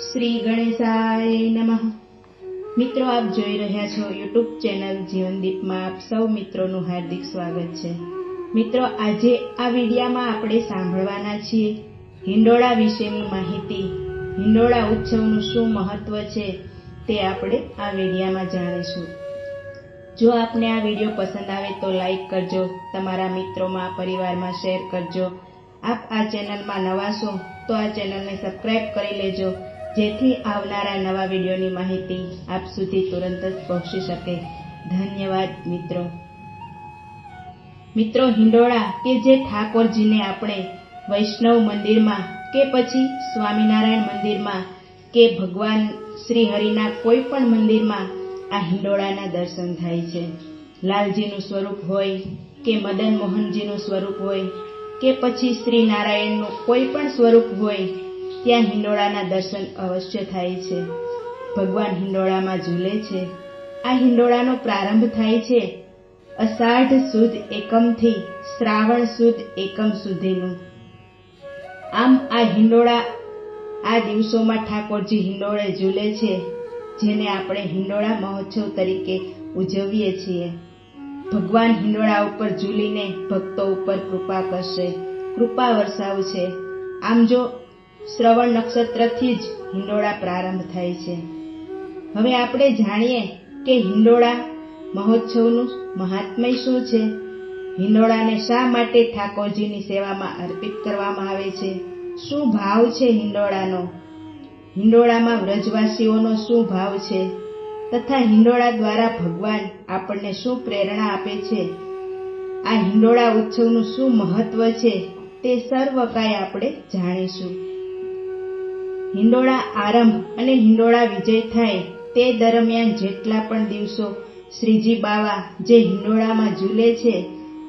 શ્રી ગણેશાય નમઃ. મિત્રો, આપ જોઈ રહ્યા છો યુટ્યુબ ચેનલ જીવનદીપમાં. આપ સૌ મિત્રોનું હાર્દિક સ્વાગત છે. મિત્રો, આજે આ વિડીયામાં આપણે સાંભળવાના છીએ હિંડોળા વિશેની માહિતી. હિંડોળા ઉત્સવનું શું મહત્વ છે તે આપણે આ વિડીયામાં જાણીશું. જો આપને આ વીડિયો પસંદ આવે તો લાઈક કરજો, તમારા મિત્રોમાં, પરિવારમાં શેર કરજો. આપ આ ચેનલમાં નવા છો તો આ ચેનલને સબસ્ક્રાઇબ કરી લેજો. જેથી આવનારા નવા વિડીયોની માહિતી આપ સુધી તુરંત જ પહોંચી શકે. ધન્યવાદ, મિત્રો. મિત્રો, હિંડોળા કે જે ઠાકોરજીને આપણે વૈષ્ણવ મંદિરમાં કે પછી સ્વામિનારાયણ મંદિરમાં કે ભગવાન શ્રી હરિના કોઈ પણ મંદિરમાં આ હિંડોળાના દર્શન થાય છે. લાલજીનું સ્વરૂપ હોય કે મદન મોહનજીનું સ્વરૂપ હોય કે પછી શ્રી નારાયણનું કોઈ પણ સ્વરૂપ હોય ત્યાં હિંડોળાના દર્શન અવશ્ય થાય છે. ભગવાન હિંડોળામાં ઝૂલે છે. આ હિંડોળાનો પ્રારંભ થાય છે અષાઢ સુદ એકમથી શ્રાવણ સુદ એકમ સુધીનું. આમ આ હિંડોળા આ દિવસોમાં ઠાકોરજી હિંડોળે ઝૂલે છે, જેને આપણે હિંડોળા મહોત્સવ તરીકે ઉજવીએ છીએ. ભગવાન હિંડોળા ઉપર ઝૂલીને ભક્તો ઉપર કૃપા કરશે. કૃપા વરસાવશે. આમ જો શ્રવણ નક્ષત્રથી જ હિંડોળા પ્રારંભ થાય છે. હવે આપણે જાણીએ કે હિંડોળા મહોત્સવનું મહાત્મય શું છે? હિંડોળાને શા માટે ઠાકોરજીની સેવામાં અર્પિત કરવામાં આવે છે? શું ભાવ છે હિંડોળાનો? હિંડોળામાં વ્રજવાસીઓનો શું ભાવ છે? તથા હિંડોળા દ્વારા ભગવાન આપણને શું પ્રેરણા આપે છે? આ હિંડોળા ઉત્સવનું શું મહત્વ છે? તે સર્વ કાંઈ આપણે જાણીશું. હિંડોળા આરંભ અને હિંડોળા વિજય થાય તે દરમિયાન જેટલા પણ દિવસો શ્રીજી બાવા જે હિંડોળામાં ઝૂલે છે,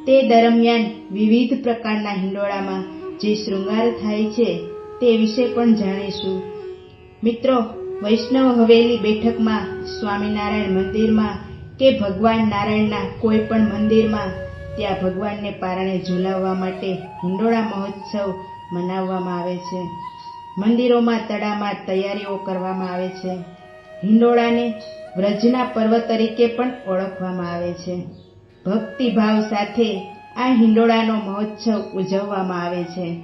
તે દરમિયાન વિવિધ પ્રકારના હિંડોળામાં જે શૃંગાર થાય છે તે વિશે પણ જાણીશું. મિત્રો, વૈષ્ણવ હવેલી બેઠકમાં, સ્વામિનારાયણ મંદિરમાં કે ભગવાન નારાયણના કોઈ પણ મંદિરમાં, ત્યાં ભગવાનને પારણે ઝૂલાવવા માટે હિંડોળા મહોત્સવ મનાવવામાં આવે છે. મંદિરોમાં તડામાર તૈયારીઓ કરવામાં આવે છે. હિંડોળાને વ્રજના પર્વ તરીકે પણ ઓળખવામાં આવે છે. ભક્તિભાવ સાથે આ હિંડોળાનો મહોત્સવ ઉજવવામાં આવે છે.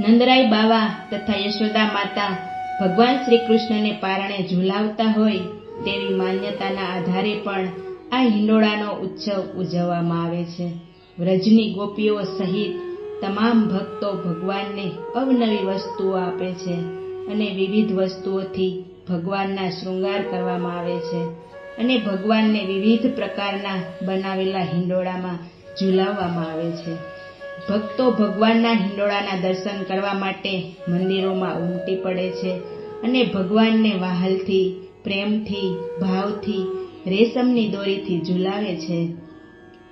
નંદરાય બાવા તથા યશોદા માતા ભગવાન શ્રી કૃષ્ણને પારણે ઝુલાવતા હોય તેવી માન્યતાના આધારે પણ આ હિંડોળાનો ઉત્સવ ઉજવવામાં આવે છે. વ્રજની ગોપીઓ સહિત તમામ ભક્તો ભગવાનને અવનવી વસ્તુઓ આપે છે અને વિવિધ વસ્તુઓથી ભગવાનના શૃંગાર કરવામાં આવે છે અને ભગવાનને વિવિધ પ્રકારના બનાવેલા હિંડોળામાં ઝુલાવવામાં આવે છે. ભક્તો ભગવાનના હિંડોળાના દર્શન કરવા માટે મંદિરોમાં ઉમટી પડે છે અને ભગવાનને વાહલથી, પ્રેમથી, ભાવથી, રેશમની દોરીથી ઝુલાવે છે.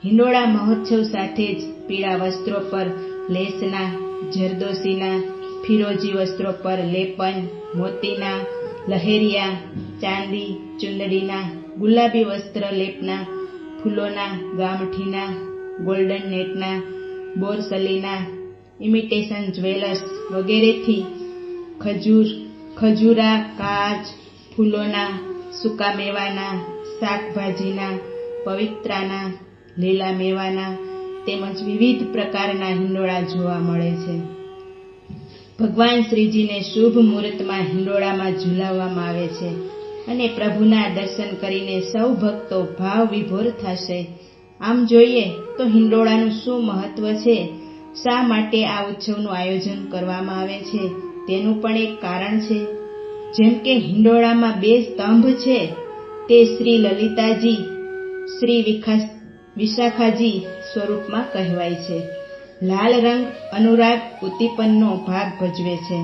હિંડોળા મહોત્સવ સાથે જ પીળા વસ્ત્રો પર લેસના, જરદોશીના, ફિરોજી વસ્ત્રો પર લેપન, મોતીના, લહેરિયા, ચાંદી, ચુંદડીના, ગુલાબી વસ્ત્ર લેપના, ફૂલોના, ગામઠીના, ગોલ્ડન નેટના, બોરસલીના, ઇમિટેશન જ્વેલર્સ વગેરેથી ખજૂર, ખજૂરા, કાચ, ફૂલોના, સૂકા મેવાના, શાકભાજીના, પવિત્રાના, લીલા મેવાના તેમજ વિવિધ પ્રકારના હિંડોળા જોવા મળે છે. ભગવાન શ્રીજીને શુભ મુહૂર્તમાં હિંડોળામાં ઝુલાવવામાં આવે છે અને પ્રભુના દર્શન કરીને સૌ ભક્તો ભાવ વિભોર થશે. આમ જોઈએ તો હિંડોળાનું શું મહત્વ છે? શા માટે આ ઉત્સવનું આયોજન કરવામાં આવે છે? તેનું પણ એક કારણ છે. જેમ કે હિંડોળામાં બે સ્તંભ છે. તે શ્રી લલિતાજી, શ્રી વિખાસ વિશાખાજી સ્વરૂપમાં કહેવાય છે. લાલ રંગ અનુરાગ ઉદ્દીપનનો ભાગ ભજવે છે.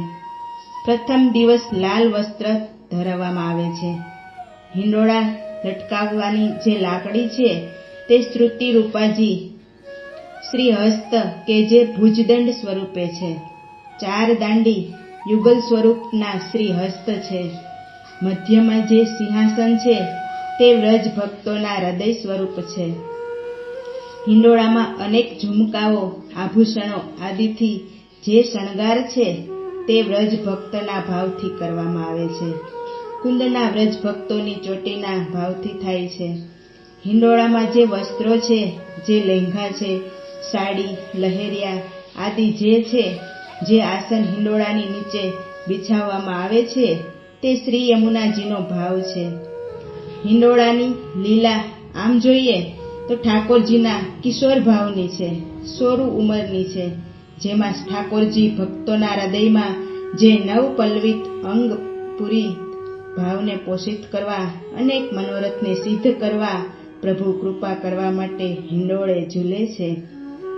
પ્રથમ દિવસ લાલ વસ્ત્ર ધરાવવામાં આવે છે. હિંડોળા લટકાવવાની જે લાકડી છે, તે શ્રુતિ રૂપાજી શ્રી હસ્ત કે જે ભુજદંડ સ્વરૂપે છે. ચાર દાંડી યુગલ સ્વરૂપના શ્રી હસ્ત છે. મધ્યમાં જે સિંહાસન છે, તે વ્રજ ભક્તોના હૃદય સ્વરૂપ છે. હિંડોળામાં અનેક ઝુમકાઓ, આભૂષણો આદિથી જે શણગાર છે તે વ્રજ ભક્તના ભાવથી કરવામાં આવે છે. કુંદના વ્રજ ભક્તોની ચોટીના ભાવથી થાય છે. હિંડોળામાં જે વસ્ત્રો છે, જે લહેંગા છે, સાડી, લહેરિયા આદિ જે છે, જે આસન હિંડોળાની નીચે બિછાવવામાં આવે છે, તે શ્રી યમુનાજીનો ભાવ છે. હિંડોળાની લીલા, આમ જોઈએ તો ઠાકોરજીના કિશોર ભાવની છે, સોરું ઉંમરની છે, જેમાં ઠાકોરજી ભક્તોના હૃદયમાં જે નવપલ્લવિત અંગ પૂરી ભાવને પોષિત કરવા, અનેક મનોરથને સિદ્ધ કરવા, પ્રભુ કૃપા કરવા માટે હિંડોળે ઝૂલે છે.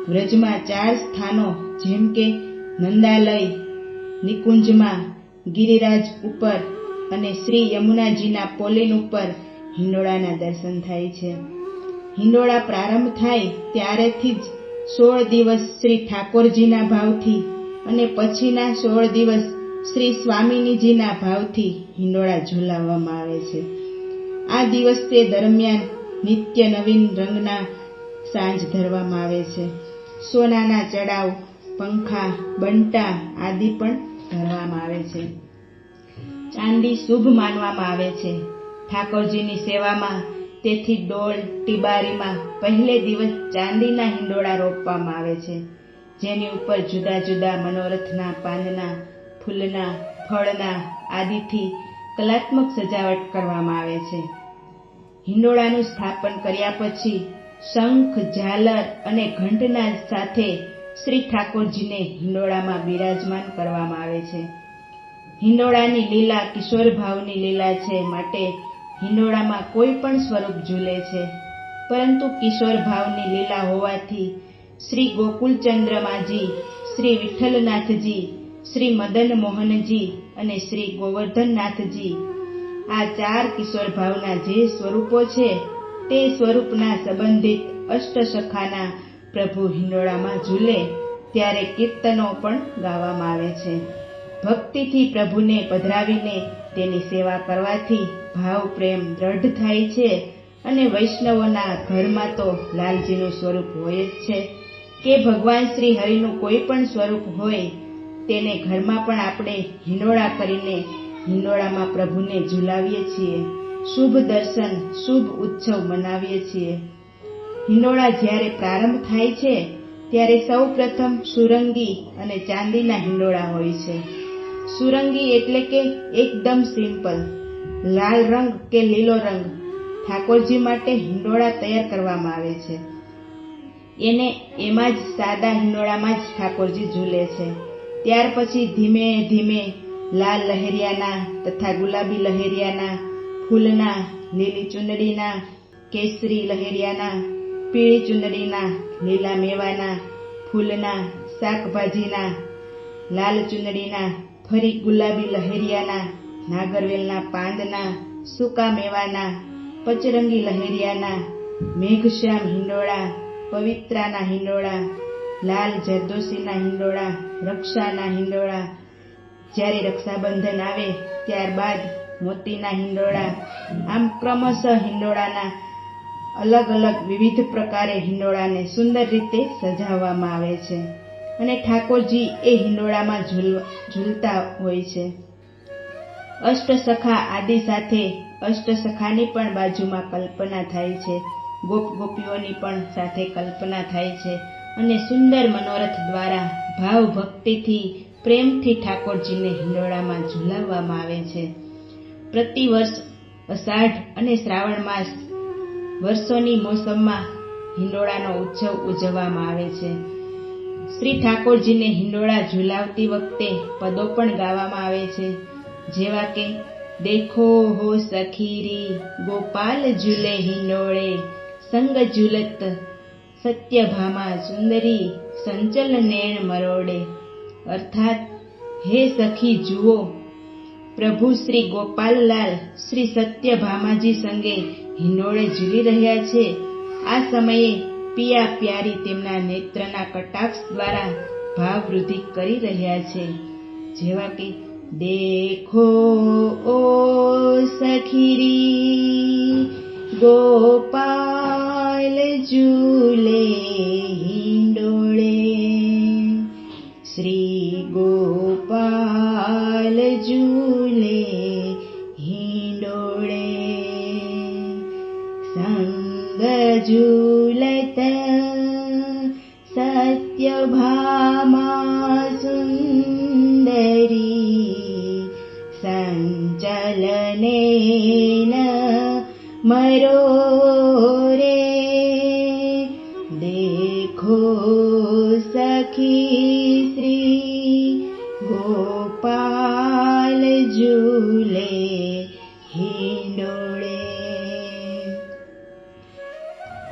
વ્રજમાં ચાર સ્થાનો, જેમ કે નંદાલય, નિકુંજમાં ગિરિરાજ ઉપર અને શ્રી યમુનાજીના પોલીન ઉપર હિંડોળાના દર્શન થાય છે. હિંડોળા પ્રારંભ થાય ત્યારેથી જ સોળ દિવસ શ્રી ઠાકોરજીના ભાવથી અને પછીના સોળ દિવસ શ્રી સ્વામિનીજીના ભાવથી હિંડોળા ઝુલાવવામાં આવે છે. આ દિવસ તે દરમિયાન નિત્ય નવીન રંગના સાંજ ધરવામાં આવે છે. સોનાના ચડાવ, પંખા, બંટા આદિ પણ ધરવામાં આવે છે. ચાંદી શુભ માનવામાં આવે છે. ઠાકોરજીની સેવામાં તેથી ડોલ ટીબારીમાં પહેલે દિવસ ચાંદીના હિંડોળા રોપવામાં આવે છે, જેની ઉપર જુદા જુદા મનોરથના પાનના ફૂલના, ફળના આદિથી કલાત્મક સજાવટ કરવામાં આવે છે. હિંડોળાનું સ્થાપન કર્યા પછી શંખ, ઝાલર અને ઘંટના સાથે શ્રી ઠાકોરજીને હિંડોળામાં બિરાજમાન કરવામાં આવે છે. હિંડોળાની લીલા કિશોર ભાવની લીલા છે માટે હિંડોળામાં કોઈ પણ સ્વરૂપ ઝૂલે છે. પરંતુ કિશોર ભાવની લીલા હોવાથી શ્રી ગોકુલચંદ્રમાજી શ્રી વિઠ્ઠલનાથજી, શ્રી મદન મોહનજી અને શ્રી ગોવર્ધનનાથજી આ ચાર કિશોર ભાવના જે સ્વરૂપો છે તે સ્વરૂપના સંબંધિત અષ્ટસખાના પ્રભુ હિંડોળામાં ઝૂલે ત્યારે કીર્તનો પણ ગાવામાં આવે છે. ભક્તિથી પ્રભુને પધરાવીને તેની સેવા કરવાથી ભાવ, પ્રેમ દ્રઢ થાય છે અને વૈષ્ણવોના ઘરમાં તો લાલજીનું સ્વરૂપ હોય જ છે. કે ભગવાન શ્રી હરિનું કોઈ પણ સ્વરૂપ હોય, તેને ઘરમાં પણ આપણે હિંડોળા કરીને હિંડોળામાં પ્રભુને ઝુલાવીએ છીએ. શુભ દર્શન, શુભ ઉત્સવ મનાવીએ છીએ. હિંડોળા જ્યારે પ્રારંભ થાય છે, ત્યારે સૌ પ્રથમ સુરંગી અને ચાંદીના હિંડોળા હોય છે. સુરંગી એટલે કે એકદમ સિમ્પલ. લાલ રંગ કે લીલો રંગ ઠાકોરજી માટે હિંડોળા તૈયાર કરવામાં આવે છે. એને એમાં જ સાદા હિંડોળામાં જ ઠાકોરજી ઝૂલે છે. ત્યાર પછી ધીમે ધીમે લાલ લહેરિયાના તથા ગુલાબી લહેરિયાના, ફૂલના, લીલી ચુંદડીના, કેસરી લહેરિયાના, પીળી ચુંદડીના, લીલા મેવાના, ફૂલના, શાકભાજીના, લાલ ચુંદડીના ફરી ગુલાબી લહેરિયાના, નાગરવેલના પાંદના, સૂકા મેવાના, પચરંગી લહેરિયાના, મેઘશ્યામ હિંડોળા, પવિત્રાના હિંડોળા, લાલ જરદોશીના હિંડોળા, રક્ષાના હિંડોળા. જ્યારે રક્ષાબંધન આવે, ત્યારબાદ મોતીના હિંડોળા. આમ ક્રમશઃ હિંડોળાના અલગ અલગ વિવિધ પ્રકારે હિંડોળાને સુંદર રીતે સજાવવામાં આવે છે. અને ઠાકોરજી એ હિંડોળામાં ઝૂલતા હોય છે. અષ્ટસખા આદિ સાથે અષ્ટસખાની પણ બાજુમાં કલ્પના થાય છે. ગોપ ગોપીઓની પણ સાથે કલ્પના થાય છે અને સુંદર મનોરથ દ્વારા ભાવ ભક્તિથી પ્રેમથી ઠાકોરજીને હિંડોળામાં ઝુલાવવામાં આવે છે. પ્રતિવર્ષ અષાઢ અને શ્રાવણ માસ વર્ષોની મોસમમાં હિંડોળાનો ઉત્સવ ઉજવવામાં આવે છે. શ્રી ઠાકોરજીને હિંડોળા ઝુલાવતી વખતે પદો પણ ગાવામાં આવે છે. જેવા કે, દેખો હો સખીરી, ગોપાલ ઝૂલે હિંડોળે, સંગ ઝુલત, સત્યભામા સુંદરી, સંચલ નેણ મરોડે. અર્થાત, હે સખી, જુઓ, પ્રભુ શ્રી ગોપાલલાલ, શ્રી સત્યભામાજી સંગે હિંડોળે ઝૂલી રહ્યા છે. આ સમયે પિયા પ્યારી તેમના નેત્રના કટાક્ષ દ્વારા ભાવ વૃદ્ધિ કરી રહ્યા છે. જેવા કે, દેખો, ઓ સખીરી, ગોપાલ જુલે હિંડોળે. શ્રી ગોપાલ જુલે હિંડોળે. સંગ જુલે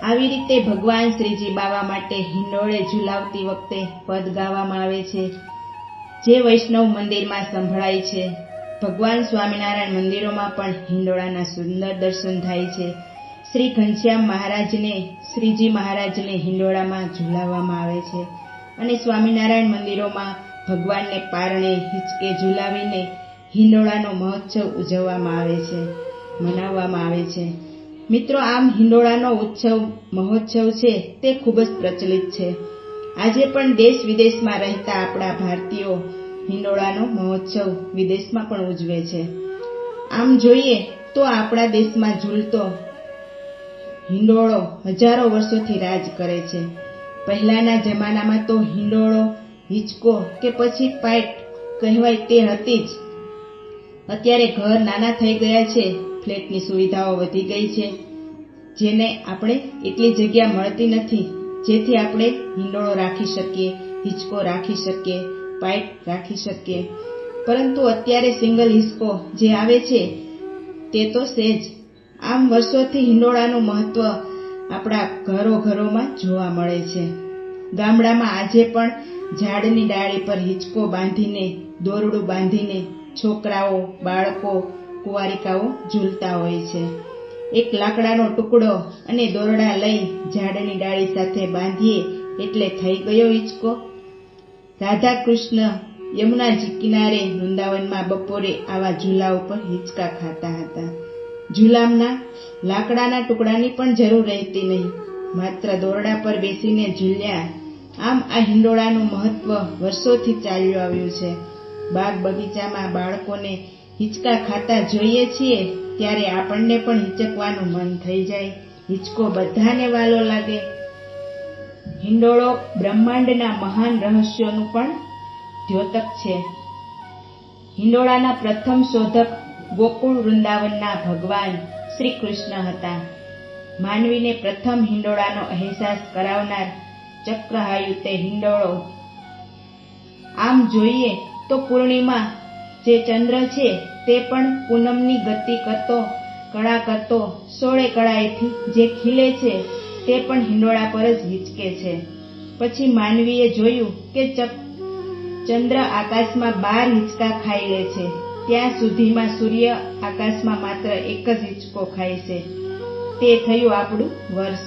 આવી રીતે ભગવાન શ્રીજી બાવા માટે હિંડોળે ઝુલાવતી વખતે પદ ગાવામાં આવે છે. જે વૈષ્ણવ મંદિરમાં સંભળાય છે. ભગવાન સ્વામિનારાયણ મંદિરોમાં પણ હિંડોળાના સુંદર દર્શન થાય છે. શ્રી ઘનશ્યામ મહારાજને, શ્રીજી મહારાજને હિંડોળામાં ઝુલાવવામાં આવે છે. અને સ્વામિનારાયણ મંદિરોમાં ભગવાનને પારણે હિંચકે ઝુલાવીને હિંડોળાનો મહોત્સવ ઉજવવામાં આવે છે, મનાવવામાં આવે છે. મિત્રો, આમ હિંડોળાનો ઉત્સવ, મહોત્સવ છે, તે ખૂબ જ પ્રચલિત છે. આજે પણ દેશ વિદેશમાં રહેતા આપણા ભારતીયો હિંડોળાનો મહોત્સવ વિદેશમાં પણ ઉજવે છે. આમ જોઈએ તો આપણા દેશમાં ઝૂલતો હિંડોળો હજારો વર્ષોથી રાજ કરે છે. પહેલાના જમાનામાં તો હિંડોળો, હિંચકો કે પછી પાઇટ કહેવાય તે હતી જ. અત્યારે ઘર નાના થઈ ગયા છે ફ્લેટની સુવિધાઓ વધી ગઈ છે, જેને આપણે એટલી જગ્યા મળતી નથી, જેથી આપણે હિંડોળો રાખી શકીએ, હિંચકો રાખી શકીએ, પાઇપ રાખી શકીએ. પરંતુ અત્યારે સિંગલ હિંચકો જે આવે છે, તે તો સેજ. આમ વર્ષોથી હિંડોળાનું મહત્વ આપણા ઘરો ઘરોમાં જોવા મળે છે. ગામડામાં આજે પણ ઝાડની ડાળી પર હિંચકો બાંધીને, દોરડું બાંધીને, છોકરાઓ, બાળકો કુંવારિકાઓ ઝૂલતા હોય છે. એક લાકડાનો ટુકડો અને દોરડા લઈ ઝાડની ડાળી સાથે બાંધીએ એટલે થઈ ગયો હિંચકો. રાધા કૃષ્ણ યમુનાજી કિનારે વૃંદાવનમાં બપોરે આવા ઝૂલા ઉપર હિંચકા ખાતા હતા. ઝૂલામના લાકડાના ટુકડાની પણ જરૂર રહેતી નહીં. માત્ર દોરડા પર બેસીને ઝૂલ્યા. આમ આ હિંડોળાનું મહત્વ વર્ષોથી ચાલ્યું આવ્યું છે. બાગ બગીચામાં બાળકોને હિંચકા ખાતા જોઈએ છીએ ત્યારે આપણને પણ હિંચકવાનું મન થઈ જાય. હિંચકો બધાને વાલો લાગે. હિંડોળો બ્રહ્માંડના મહાન રહસ્યોનું પણ દ્યોતક છે. હિંડોળાના પ્રથમ શોધક ગોકુળ વૃંદાવનના ભગવાન શ્રી કૃષ્ણ હતા. માનવીને પ્રથમ હિંડોળાનો અહેસાસ કરાવનાર ચક્રહાયુ તે હિંડોળો. આમ જોઈએ તો પૂર્ણિમા જે ચંદ્ર છે, તે પણ પૂનમની ગતિ કરતો, કળા કરતો, સોળે કળાએથી જે ખીલે છે, તે પણ હિંડોળા પર જ હિંચકે છે. પછી માનવીએ જોયું કે ચંદ્ર આકાશમાં બાર હિંચકા ખાઈ લે છે. ત્યાં સુધીમાં સૂર્ય આકાશમાં માત્ર એક જ હિંચકો ખાય છે. તે થયું આપણું વર્ષ.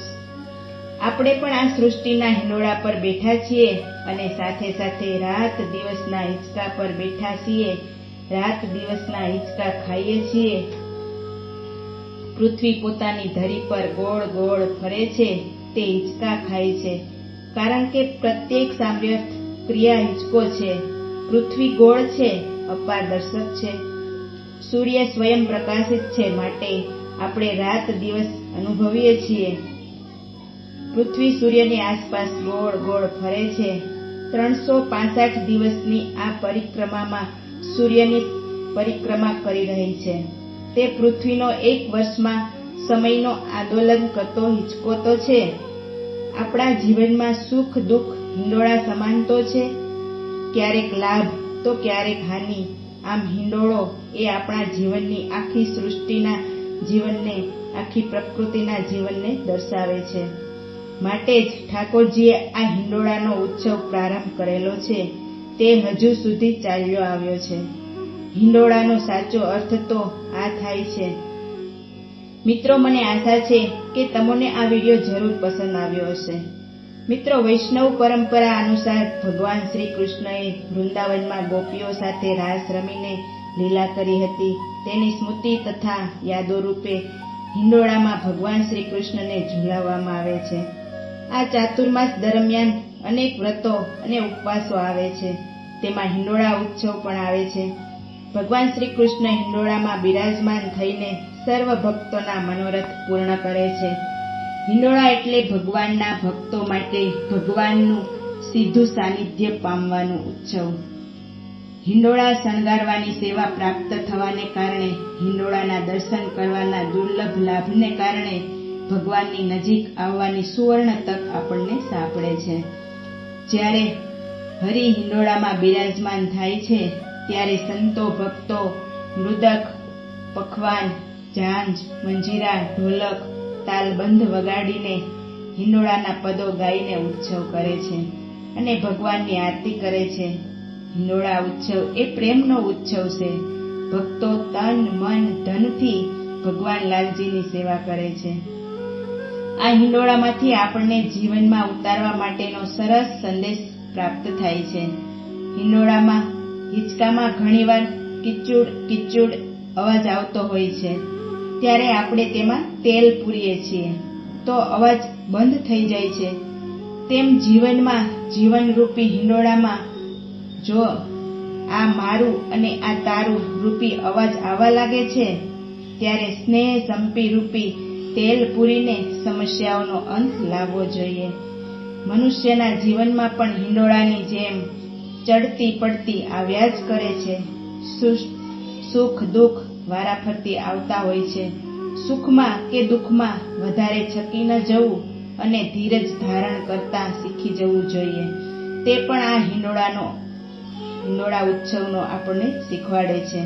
આપણે પણ આ સૃષ્ટિના હિંડોળા પર બેઠા છીએ અને સાથે સાથે રાત દિવસના હિંચકા પર બેઠા છીએ. રાત દિવસના હિંચકા ખાઈએ છીએ. પૃથ્વી પોતાની ધરી પર ગોળ ગોળ ફરે છે, તે હિંચકા ખાય છે. કારણ કે પ્રત્યેક સામ્યર્થ ક્રિયા હિંચકો છે. પૃથ્વી ગોળ છે, અપારદર્શક છે. સૂર્ય સ્વયં પ્રકાશિત છે માટે આપણે રાત દિવસ અનુભવીએ છીએ. પૃથ્વી સૂર્યની આસપાસ ગોળ ગોળ ફરે છે. ત્રણસો પાસઠ દિવસની આ પરિક્રમામાં સૂર્યની પરિક્રમા કરી રહી છે. તે પૃથ્વીનો એક વર્ષમાં સમયનો આંદોલન કરતો હિંચકો તો છે. આપણા જીવનમાં સુખ, દુઃખ, હિંડોળા સમાન તો છે. ક્યારેક લાભ તો ક્યારેક હાનિ. આમ હિંડોળો એ આપણા જીવનની આખી સૃષ્ટિના જીવનને, આખી પ્રકૃતિના જીવનને દર્શાવે છે. માટે જ ઠાકોરજીએ આ હિંડોળાનો ઉત્સવ પ્રારંભ કરેલો છે. તે હજુ સુધી ચાલ્યો આવ્યો છે. હિંડોળાનો સાચો અર્થ તો આ થાય છે. મિત્રો, મને આશા છે કે તમને આ વીડિયો જરૂર પસંદ આવ્યો હશે. મિત્રો, વૈષ્ણવ પરંપરા અનુસાર ભગવાન શ્રી કૃષ્ણએ વૃંદાવનમાં ગોપીઓ સાથે રાસ રમીને લીલા કરી હતી. તેની સ્મૃતિ તથા યાદો રૂપે હિંડોળામાં ભગવાન શ્રી કૃષ્ણને ઝૂલાવવામાં આવે છે. આ ચાતુર્માસ દરમિયાન અનેક વ્રતો અને ઉપવાસો આવે છે. તેમાં હિંડોળા ઉત્સવ પણ આવે છે. ભગવાન શ્રી કૃષ્ણ હિંડોળામાં બિરાજમાન થઈને સર્વ ભક્તોના મનોરથ પૂર્ણ કરે છે. હિંડોળા એટલે ભગવાનના ભક્તો માટે ભગવાનનું સીધું સાનિધ્ય પામવાનો ઉત્સવ. હિંડોળા શણગારવાની સેવા પ્રાપ્ત થવાને કારણે હિંડોળાના દર્શન કરવાના દુર્લભ લાભને કારણે ભગવાનની નજીક આવવાની સુવર્ણ તક આપણને સાંપડે છે. જ્યારે હરિ હિંડોળામાં બિરાજમાન થાય છે, ત્યારે સંતો, ભક્તો, મૃદક, પખવાન ઝાંઝ મંજીરા, ઢોલક, તાલબંધ વગાડીને હિંડોળાના પદો ગાઈને ઉત્સવ કરે છે અને ભગવાનની આરતી કરે છે. હિંડોળા ઉત્સવ એ પ્રેમનો ઉત્સવ છે. ભક્તો તન, મન, ધનથી ભગવાન લાલજીની સેવા કરે છે. આ હિંડોળામાંથી આપણને જીવનમાં ઉતારવા માટેનો સરસ સંદેશ પ્રાપ્ત થાય છે. હિંડોળામાં હિંચકામાં ઘણીવાર કિચુડ કિચુડ અવાજ આવતો હોય છે. ત્યારે આપણે તેમાં તેલ પૂરીએ છીએ. તો અવાજ બંધ થઈ જાય છે. તેમ જીવનમાં જીવનરૂપી હિંડોળામાં જો આ મારું અને આ તારું રૂપી અવાજ આવવા લાગે છે, ત્યારે સ્નેહ સંપી રૂપી તેલ પૂરીને સમસ્યાઓનો અંત લાવવો જોઈએ. મનુષ્યના જીવનમાં પણ હિંડોળાની જેમ ચડતી પડતી આવ્યા જ કરે છે. સુખ, દુઃખ વારાફરતી આવતા હોય છે. સુખમાં કે દુઃખમાં વધારે છકી ન જવું અને ધીરજ ધારણ કરતા શીખી જવું જોઈએ. તે પણ આ હિંડોળાનો, હિંડોળા ઉત્સવનો આપણને શીખવાડે છે.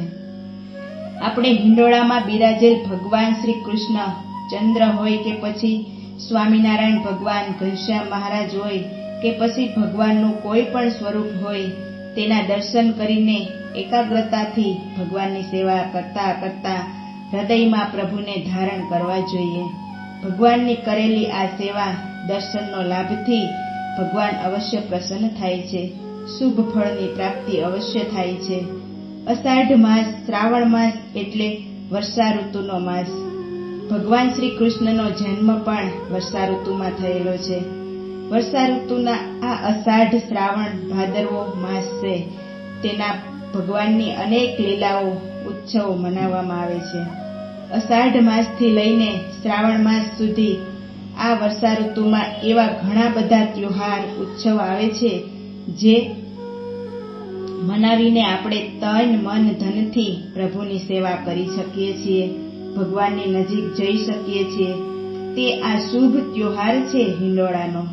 આપણે હિંડોળામાં બિરાજેલ ભગવાન શ્રી કૃષ્ણ ચંદ્ર હોય કે પછી સ્વામિનારાયણ ભગવાન, ઘનશ્યામ મહારાજ હોય કે પછી ભગવાનનું કોઈ પણ સ્વરૂપ હોય, તેના દર્શન કરીને એકાગ્રતાથી ભગવાનની સેવા કરતા કરતા હૃદયમાં પ્રભુને ધારણ કરવા જોઈએ. ભગવાનની કરેલી આ સેવા, દર્શનનો લાભથી ભગવાન અવશ્ય પ્રસન્ન થાય છે. શુભ ફળની પ્રાપ્તિ અવશ્ય થાય છે. અષાઢ માસ, શ્રાવણ માસ એટલે વર્ષા ઋતુનો માસ. ભગવાન શ્રી કૃષ્ણનો જન્મ પણ વર્ષા ઋતુમાં થયેલો છે. વર્ષા ઋતુના આ અષાઢ શ્રાવણ ભાદરવો માસ છે. તેના ભગવાનની અનેક લીલાઓ, ઉત્સવો મનાવવામાં આવે છે. અષાઢ માસથી લઈને શ્રાવણ માસ સુધી આ વર્ષા ઋતુમાં એવા ઘણા બધા ત્યોહાર, ઉત્સવ આવે છે, જે મનાવીને આપણે તન, મન, ધનથી પ્રભુની સેવા કરી શકીએ છીએ. ભગવાનની નજીક જઈ શકીએ છીએ. તે આ શુભ ત્યોહાર છે હિંડોળાનો.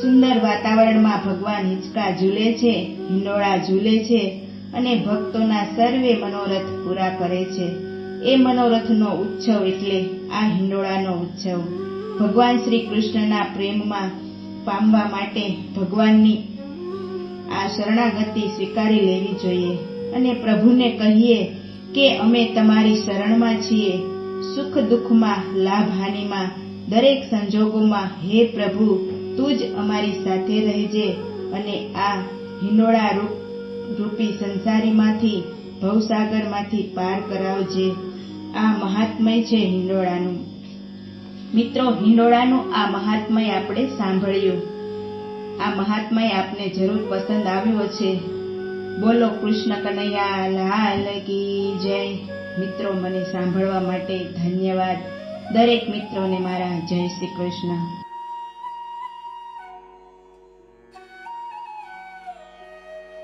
સુંદર વાતાવરણમાં ભગવાન હિંચકા ઝૂલે છે, હિંડોળા ઝૂલે છે અને ભક્તોના સર્વે મનોરથ પૂરા કરે છે. એ મનોરથનો ઉત્સવ એટલે આ હિંડોળાનો ઉત્સવ. ભગવાન શ્રી કૃષ્ણના પ્રેમમાં પામવા માટે ભગવાનની આ શરણાગતિ સ્વીકારી લેવી જોઈએ અને પ્રભુને કહીએ કે અમે તમારી શરણમાં છીએ. સુખ દુઃખમાં લાભ હાનિમાં દરેક સંજોગોમાં, હે પ્રભુ, તું જ અમારી સાથે રહેજે અને આ હિંડોળા રૂપ સંસારીમાંથી, ભવસાગરમાંથી પાર કરાવજે. આ મહાત્મય છે હિંડોળાનું. મિત્રો, હિંડોળાનું આ મહાત્મય આપણે સાંભળ્યું. આ મહાત્મય આપને જરૂર પસંદ આવ્યો છે. બોલો કૃષ્ણ કનૈયા, લાલ કી જય. મિત્રો, મને સાંભળવા માટે ધન્યવાદ. દરેક મિત્રોને મારા જય શ્રી કૃષ્ણ.